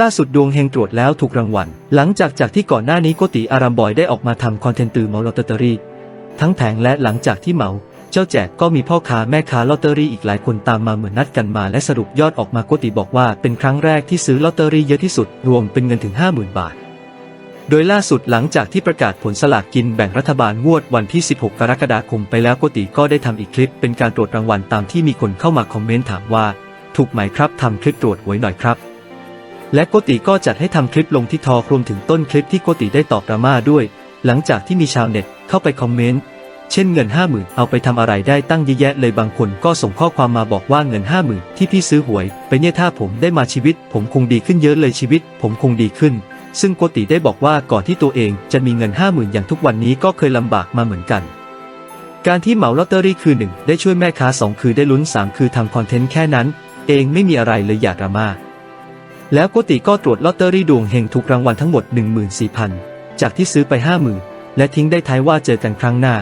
ล่าสุดดวงเฮงตรวจแล้วถูกรางวัล หลังจากจากที่ก่อนหน้านี้โกติอารามบอยได้ออกมาทำคอนเทนต์ตือเหมาลอตเตอรี่ ทั้งแผงและหลังจากที่เหมา เจ้าแจกก็มีพ่อค้าแม่ค้าลอตเตอรี่อีกหลายคนตามมาเหมือนนัดกันมา และสรุปยอดออกมาโกติบอกว่าเป็นครั้งแรกที่ซื้อลอตเตอรี่เยอะที่สุดรวมเป็นเงินถึง 50,000 บาท โดยล่าสุดหลังจากที่ประกาศผลสลากกินแบ่งรัฐบาลงวดวันที่ 16 กรกฎาคมไปแล้วโกติก็ได้ทำอีกคลิป เป็นการตรวจรางวัลตามที่มีคนเข้ามาคอมเมนต์ถามว่า ถูกไหมครับทำคลิปตรวจหวยหน่อยครับ และโกติก็จัดให้ทำคลิปลงที่ทอรวมถึงต้นคลิปที่โกติได้ตอบดราม่าด้วย หลังจากที่มีชาวเน็ตเข้าไปคอมเมนต์ เช่นเงิน50,000เอาไปทำอะไรได้ตั้งเยอะแยะเลยบางคนก็ส่งข้อความมาบอกว่าเงิน50,000ที่พี่ซื้อหวย ไปเนี่ยถ้าผมได้มาชีวิต ผมคงดีขึ้นเยอะเลยชีวิต ผมคงดีขึ้น ซึ่งโกติได้บอกว่าก่อนที่ตัวเองจะมีเงิน50,000อย่างทุกวันนี้ก็เคยลำบากมาเหมือนกันการที่เหมาลอตเตอรี่คือ 1 ได้ช่วยแม่ค้า 2 คือได้ลุ้น 3 คือทำคอนเทนต์แค่นั้น เองไม่มีอะไรเลยอยาดราม่า แล้วโกติก็ตรวจลอตเตอรี่ดวงเฮงถูกรางวัลทั้งหมด 14,000 จากที่ซื้อไป 50,000 และทิ้งได้ท้ายว่าเจอกันครั้งหน้า